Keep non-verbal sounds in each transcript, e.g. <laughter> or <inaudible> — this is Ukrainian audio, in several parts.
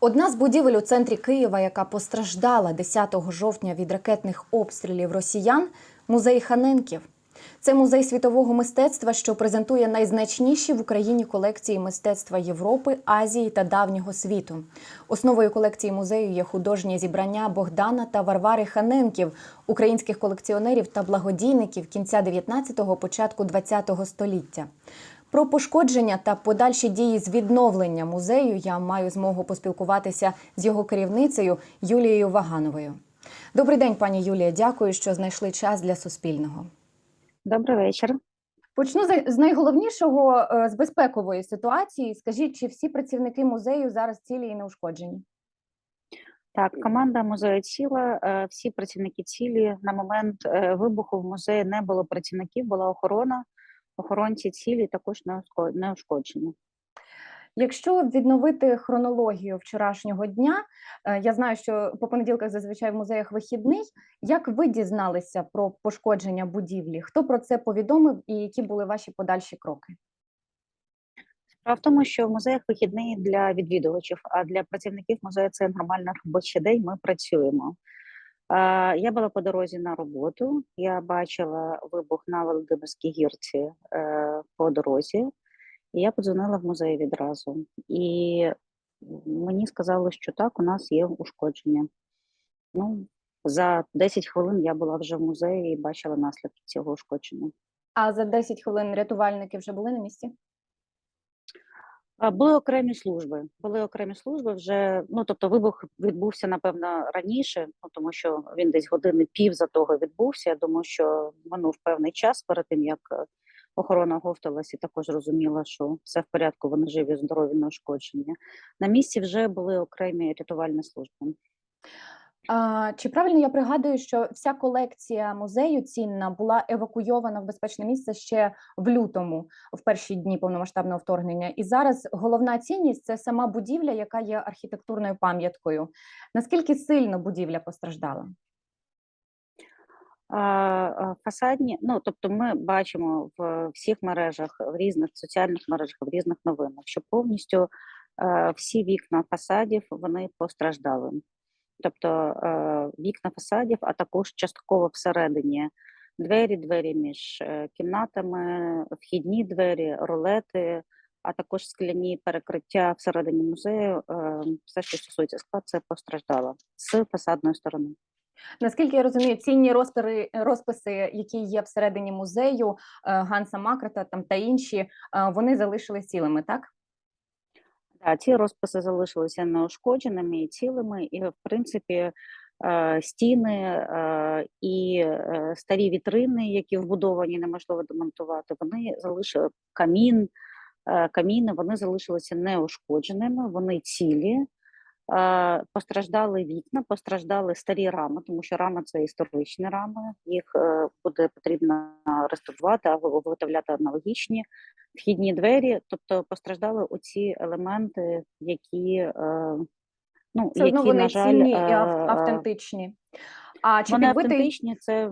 Одна з будівель у центрі Києва, яка постраждала 10 жовтня від ракетних обстрілів росіян, музей Ханенків. Це музей світового мистецтва, що презентує найзначніші в Україні колекції мистецтва Європи, Азії та давнього світу. Основою колекції музею є художнє зібрання Богдана та Варвари Ханенків, українських колекціонерів та благодійників кінця 19-го, початку 20-го століття. Про пошкодження та подальші дії з відновлення музею я маю змогу поспілкуватися з його керівницею Юлією Вагановою. Добрий день, пані Юлія. Дякую, що знайшли час для Суспільного. Добрий вечір. Почну з- найголовнішого е, з безпекової ситуації. Скажіть, чи всі працівники музею зараз цілі і неушкоджені? Так, команда музею ціла. е, Всі працівники цілі. На момент е, вибуху в музеї не було працівників, була охорона. Охоронці цілі також не ушкоджені. Якщо відновити хронологію вчорашнього дня, е, я знаю, що по понеділках зазвичай в музеях вихідний. Як ви дізналися про пошкодження будівлі? Хто про це повідомив і які були ваші подальші кроки? Справа в тому, що в музеях вихідний для відвідувачів, а для працівників музею це нормальний робочий день. Ми працюємо. Я була по дорозі на роботу. Я бачила вибух на Володимирській гірці е, по дорозі. І я подзвонила в музей відразу. І мені сказали, що так, у нас є ушкодження. Ну, за 10 хвилин я була вже в музеї і бачила наслідки цього ушкодження. А за 10 хвилин рятувальники вже були на місці? Були окремі служби. Були окремі служби вже. Ну тобто, вибух відбувся напевно раніше, ну тому що він десь години пів за того відбувся. Я думаю, що минув певний час перед тим, як е, охорона говталась і також розуміла, що все в порядку, вони живі, здорові, не ушкодження. На місці вже були окремі рятувальні служби. А, чи правильно я пригадую, що вся колекція музею цінна була евакуйована в безпечне місце ще в лютому, в перші дні повномасштабного вторгнення, і зараз головна цінність це сама будівля, яка є архітектурною пам'яткою. Наскільки сильно будівля постраждала? Фасадні, ну тобто, ми бачимо в всіх мережах, в різних соціальних мережах, в різних новинах, що повністю всі вікна фасадів вони постраждали. Тобто е, вікна фасадів, а також частково всередині двері, двері між е, кімнатами, вхідні двері, ролети, а також скляні перекриття всередині музею. е, Все, що стосується скла, це постраждало з фасадної сторони. Наскільки я розумію, цінні розписи, розписи, які є всередині музею Ганса Макрата там та інші, вони залишились цілими, так? Да, ці розписи залишилися неушкодженими і цілими, і в принципі е, стіни е, і е, старі вітрини, які вбудовані, неможливо демонтувати, вони залишили камін, каміни, вони залишилися неушкодженими, вони цілі. Постраждали вікна, постраждали старі рами, тому що рами це історичні рами. Їх буде потрібно реставрувати або виготовляти аналогічні вхідні двері, тобто постраждали оці елементи, які, е, ну, одно які, вони на жаль, цінні і е, автентичні. А чи вони підбитий автентичні, це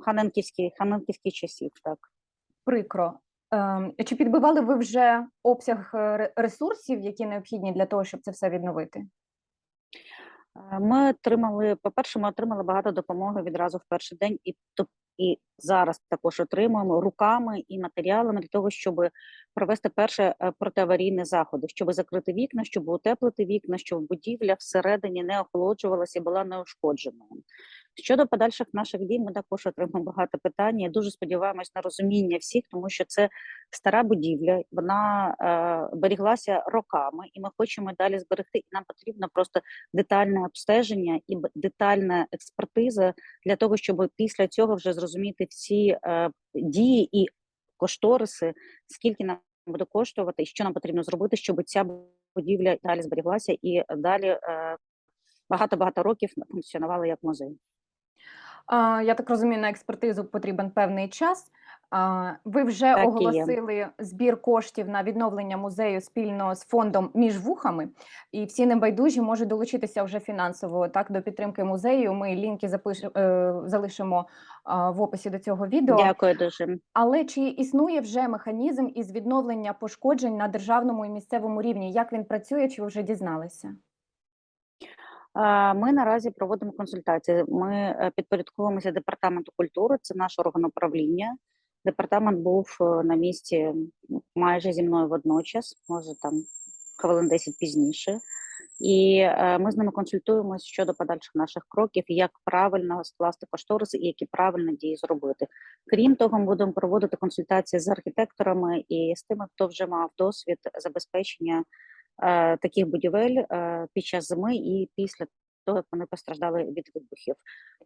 ханенківські, ханенківські часів, так. прикро? Ем, Чи підбивали ви вже обсяг е, ресурсів, які необхідні для того, щоб це все відновити? Ми отримали, по-перше, ми отримали багато допомоги відразу в перший день, і і зараз також отримуємо руками і матеріалами для того, щоб провести перше протиаварійне заходи, щоб закрити вікна, щоб утеплити вікна, щоб будівля всередині не охолоджувалася і була неушкодженою. Щодо подальших наших дій, ми також отримуємо багато питань. Дуже сподіваємось на розуміння всіх, тому що це стара будівля, вона е, беріглася роками, і ми хочемо далі зберегти. І нам потрібно просто детальне обстеження і детальна експертиза для того, щоб після цього вже зрозуміти всі е, дії і кошториси, скільки нам буде коштувати, і що нам потрібно зробити, щоб ця будівля далі зберіглася і далі е, багато-багато років функціонувала як музей. Я так розумію, на експертизу потрібен певний час. Ви вже Так оголосили збір коштів на відновлення музею спільно з фондом між вухами, і всі небайдужі можуть долучитися вже фінансово так до підтримки музею. Ми лінки запиш... е, залишимо в описі до цього відео. Дякую дуже. Але чи існує вже механізм із відновлення пошкоджень на державному і місцевому рівні? Як він працює? Чи ви вже дізналися? Ми наразі проводимо консультації. Ми е, підпорядковуємося департаменту культури, це наш орган управління. Департамент був е, на місці майже зі мною водночас, може там хвилин 10 пізніше. І е, ми з ними консультуємося щодо подальших наших кроків, як правильно скласти кошторис і які правильно дії зробити. Крім того, ми будемо проводити консультації з архітекторами і з тими, хто вже мав досвід забезпечення таких будівель е, під час зими і після того, як вони постраждали від вибухів.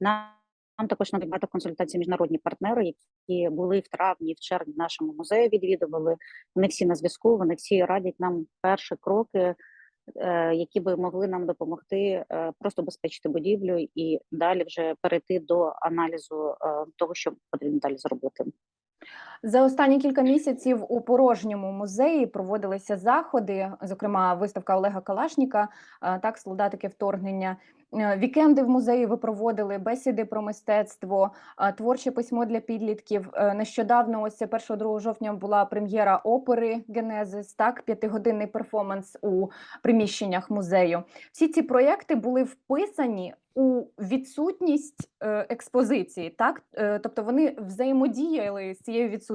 Нам також багато консультацій міжнародні партнери, які були в травні в червні нашому музеї відвідували. Вони всі на зв'язку, вони всі радять нам перші кроки, е, які би могли нам допомогти е, просто безпечити будівлю і далі вже перейти до аналізу е, того, що потрібно далі зробити. За останні кілька місяців у порожньому музеї проводилися заходи, зокрема виставка Олега Калашніка, е, так, солдатики вторгнення. Е, Вікенди в музеї ви проводили, бесіди про мистецтво, е, творче письмо для підлітків. Нещодавно, ось 1-2 жовтня, була прем'єра опери Генезис, так, п'ятигодинний перформанс у приміщеннях музею. Всі ці проєкти були вписані у відсутність експозиції, так тобто вони взаємодіяли з цією відсутністю.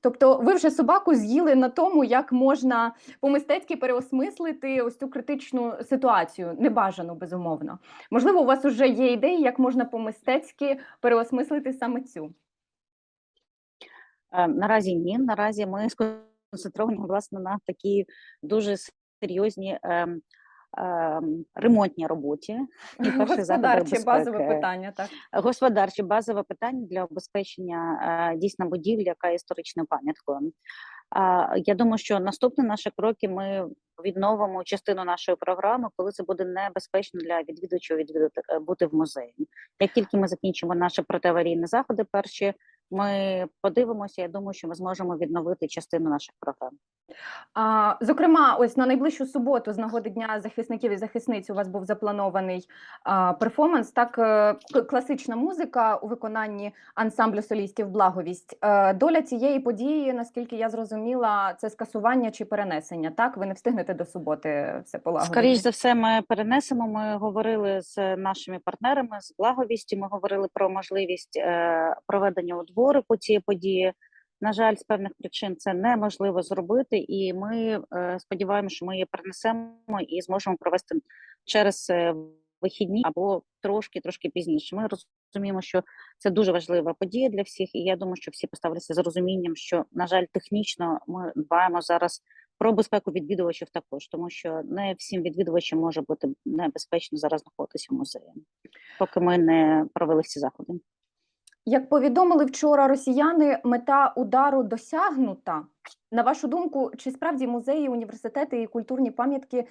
Тобто, ви вже собаку з'їли на тому, як можна по-мистецьки переосмислити ось цю критичну ситуацію, небажану, безумовно. Можливо, у вас вже є ідеї, як можна по-мистецьки переосмислити саме цю. Е, Наразі ні. Наразі ми сконцентровані власне на такій дуже серйозній ем, ем, ремонтній роботі. І <laughs> Господарче базове питання, так. Господарче базове питання для обезпечення е, дійсно будівлі, яка є історичною пам'яткою. Я думаю, що наступні наші кроки ми відновимо частину нашої програми, коли це буде небезпечно для відвідувачів відвідати е, бути в музеї. Як тільки ми закінчимо наші протиаварійні заходи, перші ми подивимося. Я думаю, що ми зможемо відновити частину наших програм. Зокрема, ось на найближчу суботу, з нагоди Дня захисників і захисниць, у вас був запланований перформанс. Так, е, класична музика у виконанні ансамблю солістів Благовість. Е, доля цієї події, наскільки я зрозуміла, це скасування чи перенесення. Так, ви не встигнете до суботи все полагодити. Скоріше за все, ми перенесемо. Ми говорили з нашими партнерами з благовісті. Ми говорили про можливість е, проведення у дворику цієї події. На жаль, з певних причин це неможливо зробити, і ми е, сподіваємося, що ми її перенесемо і зможемо провести через е, вихідні або трошки трошки пізніше. Ми розуміємо, що це дуже важлива подія для всіх, і я думаю, що всі поставляться з розумінням, що на жаль, технічно ми дбаємо зараз про безпеку відвідувачів також, тому що не всім відвідувачам може бути небезпечно зараз знаходитися в музеї, поки ми не провели ці заходи. Як повідомили вчора росіяни, мета удару досягнута. На вашу думку, чи справді музеї, університети і культурні пам'ятки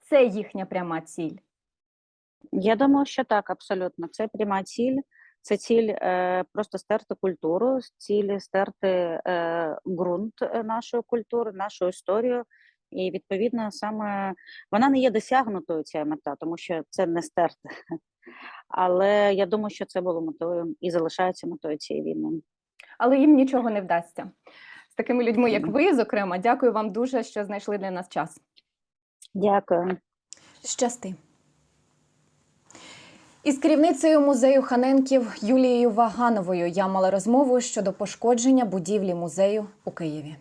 це їхня пряма ціль? Я думаю, що так, абсолютно. Це пряма ціль. Це ціль е, просто стерти культуру, ціль стерти е, ґрунт е, нашої культури, нашу історію. І відповідно саме вона не є досягнутою ця мета, тому що це не стерти. Але я думаю, що це було метою і залишається метою цієї війни. Але їм нічого не вдасться. З такими людьми, як ви, зокрема, дякую вам дуже, що знайшли для нас час. Дякую. Щасти. Із керівницею музею Ханенків Юлією Вагановою я мала розмову щодо пошкодження будівлі музею у Києві.